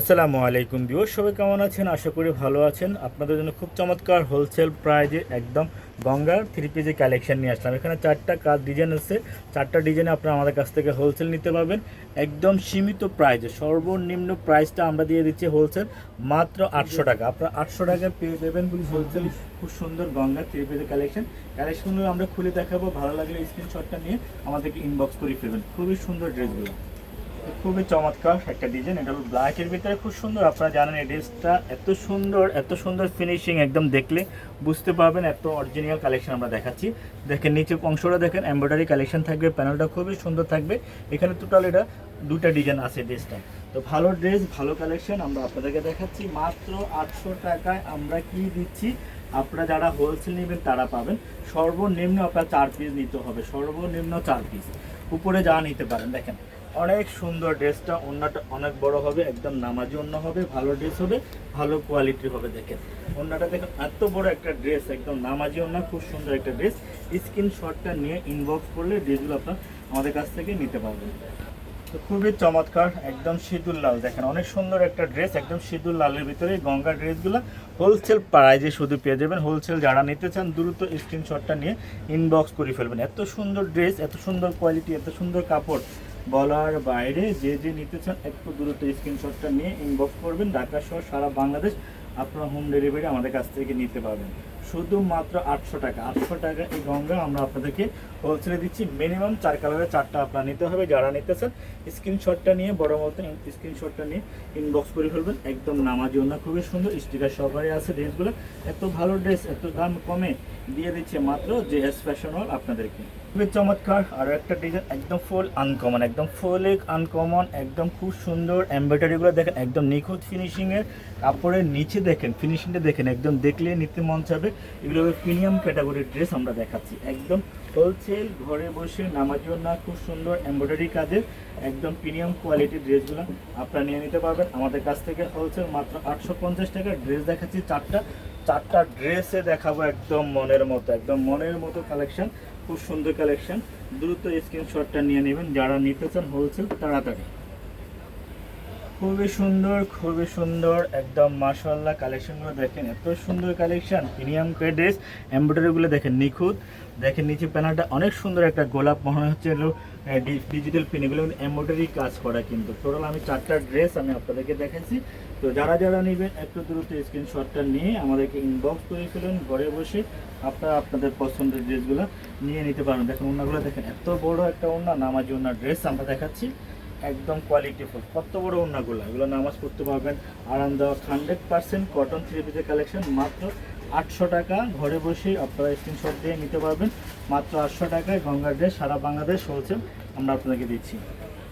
আসসালামু আলাইকুম বিও সবাই কেমন আছেন? আশা করি ভালো আছেন। আপনাদের জন্য খুব চমৎকার হোলসেল প্রাইজে একদম গঙ্গার থ্রি পিসে কালেকশন নিয়ে আসলাম। এখানে চারটা কাজ ডিজাইন আছে। চারটা ডিজাইনে আপনারা আমাদের কাছ থেকে হোলসেল নিতে পারবেন। একদম সীমিত প্রাইজে সর্বনিম্ন প্রাইসটা আমরা দিয়ে দিচ্ছি হোলসেল মাত্র আটশো টাকা। আপনারা আটশো টাকা পেয়ে দেবেন হোলসেল খুব সুন্দর গঙ্গা থ্রি পিসের কালেকশন কালেকশনগুলো আমরা খুলে দেখাবো। ভালো লাগলে স্ক্রিনশটটা নিয়ে আমাদেরকে ইনবক্স করে ফেলবেন। খুবই সুন্দর ড্রেসগুলো খুবই চমৎকার একটা ডিজাইন এটা ব্ল্যাকের ভিতরে খুব সুন্দর। আপনারা জানেন এই ড্রেসটা এত সুন্দর এত সুন্দর ফিনিশিং একদম দেখলে বুঝতে পারবেন, এত অরিজিনাল কালেকশন আমরা দেখাচ্ছি। দেখেন নিচে অংশটা দেখেন এমব্রয়ডারি কালেকশন থাকবে প্যানেলটা খুবই সুন্দর থাকবে। এখানে টোটাল এটা দুটা ডিজাইন আছে ড্রেসটা তো ভালো ড্রেস ভালো কালেকশন আমরা আপনাদেরকে দেখাচ্ছি। মাত্র আটশো টাকায় আমরা কি দিচ্ছি? আপনারা যারা হোলসেল নেবেন তারা পাবেন। সর্বনিম্ন আপনার চার পিস নিতে হবে, সর্বনিম্ন চার পিস উপরে যা নিতে পারেন, দেখেন। অনেক সুন্দর ড্রেসটা অন্যটা অনেক বড় হবে, একদম নামাজি অন্য হবে, ভালো ড্রেস হবে, ভালো কোয়ালিটির হবে দেখেন। অন্যটা দেখেন, এত বড় একটা ড্রেস, একদম নামাজি অন্য খুব সুন্দর একটা ড্রেস। স্ক্রিনশটটা নিয়ে ইনবক্স করলে ড্রেসগুলো আপনার আমাদের কাছ থেকে নিতে পারবেন। তো খুবই চমৎকার, একদম সিঁদুর লাল, দেখেন, অনেক সুন্দর একটা ড্রেস, একদম সিঁদুর লালের ভিতরে গঙ্গা ড্রেসগুলো হোলসেল প্রাইজে শুধু পেয়ে যাবেন। হোলসেল যারা নিতে চান, দ্রুত স্ক্রিনশটটা নিয়ে ইনবক্স করে ফেলবেন। এত সুন্দর ড্রেস, এত সুন্দর কোয়ালিটি এত সুন্দর কাপড় বলার বাইরে যে যে নিতে চান, একটু দূরত্ব স্ক্রিনশটটা নিয়ে ইনবক্স করবেন। ঢাকা সহ সারা বাংলাদেশ আপনারা হোম ডেলিভারি আমাদের কাছ থেকে নিতে পারবেন। শুধুমাত্র আটশো টাকা। আটশো টাকা এই গঙ্গা আমরা আপনাদেরকে হোলসেলে দিচ্ছি। মিনিমাম চার কালারের চারটা আপনার নিতে হবে। যারা নিতে চান স্ক্রিনশটটা নিয়ে, বড় মতো স্ক্রিনশটটা নিয়ে ইনবক্স করে ফেলবেন। একদম নামাজি না খুবই সুন্দর। স্টিকার সহকারে আছে ড্রেসগুলো। এত ভালো ড্রেস, এত দাম কমে দিয়ে দিচ্ছে মাত্র জে এস ফ্যাশন হল আপনাদেরকে। খুবই চমৎকার। আর একটা ডিজাইন একদম ফুল আনকমন একদম ফুল আনকমন একদম খুব সুন্দর এমব্রয়ডারিগুলো দেখেন, একদম নিখুঁত ফিনিশিংয়ের কাপড়ের নিচে দেখেন ফিনিশিংটা দেখেন, একদম দেখলে নিতে মন চাবে। এগুলো প্রিমিয়াম ক্যাটাগরির ড্রেস আমরা দেখাচ্ছি। একদম হোলসেল ঘরে বসে নামার না, খুব সুন্দর এমব্রয়ডারি কাজের একদম প্রিমিয়াম কোয়ালিটির ড্রেসগুলো আপনারা নিয়ে নিতে পারবেন। আমাদের কাছ থেকে হোলসেল মাত্র আটশো পঞ্চাশ টাকার ড্রেস দেখাচ্ছি, চারটা চারটা ড্রেসে দেখাবো একদম মনের মতো, একদম মনের মতো কালেকশন খুব সুন্দর কালেকশন দ্রুত স্ক্রিনশটটা নিয়ে নেবেন, যারা নিতে চান হোলসেল তাড়াতাড়ি। খুবই সুন্দর খুবই সুন্দর, একদম মাশাল্লাহ কালেকশনগুলো দেখেন, এত সুন্দর কালেকশন, প্রিমিয়াম ড্রেস, এমব্রয়ডারিগুলো দেখেন নিখুঁত, দেখেন নিচে প্যানেলটা অনেক সুন্দর একটা গোলাপ, মনে হচ্ছে ডিজিটাল পিন এগুলো এমব্রয়ডারি কাজ করা কিন্তু। টোটাল আমি চারটা ড্রেস আমি আপনাদেরকে দেখাচ্ছি তো যারা যারা নেবেন, একটু দ্রুত স্ক্রিনশটটা নিয়ে আমাদেরকে ইনবক্স করে ফেলুন, ঘরে বসে আপনারা আপনাদের পছন্দের ড্রেসগুলো নিয়ে নিতে পারেন। দেখেন ওনাগুলো দেখেন, এত বড় একটা ওনা নামাজি ওনার ড্রেস আমরা দেখাচ্ছি। একদম কোয়ালিটিফুল কত বড় ওনাগুলো এগুলো নামাজ পড়তে পারবেন। আরামদায়ক হান্ড্রেড পার্সেন্ট কটন থ্রি পিসের কালেকশন মাত্র আটশো টাকা। ঘরে বসে আপনারা স্ক্রিনশট দিয়ে নিতে পারবেন। মাত্র আটশো টাকায় গঙ্গার ড্রেস সারা বাংলাদেশ হোলসেল আমরা আপনাকে দিচ্ছি।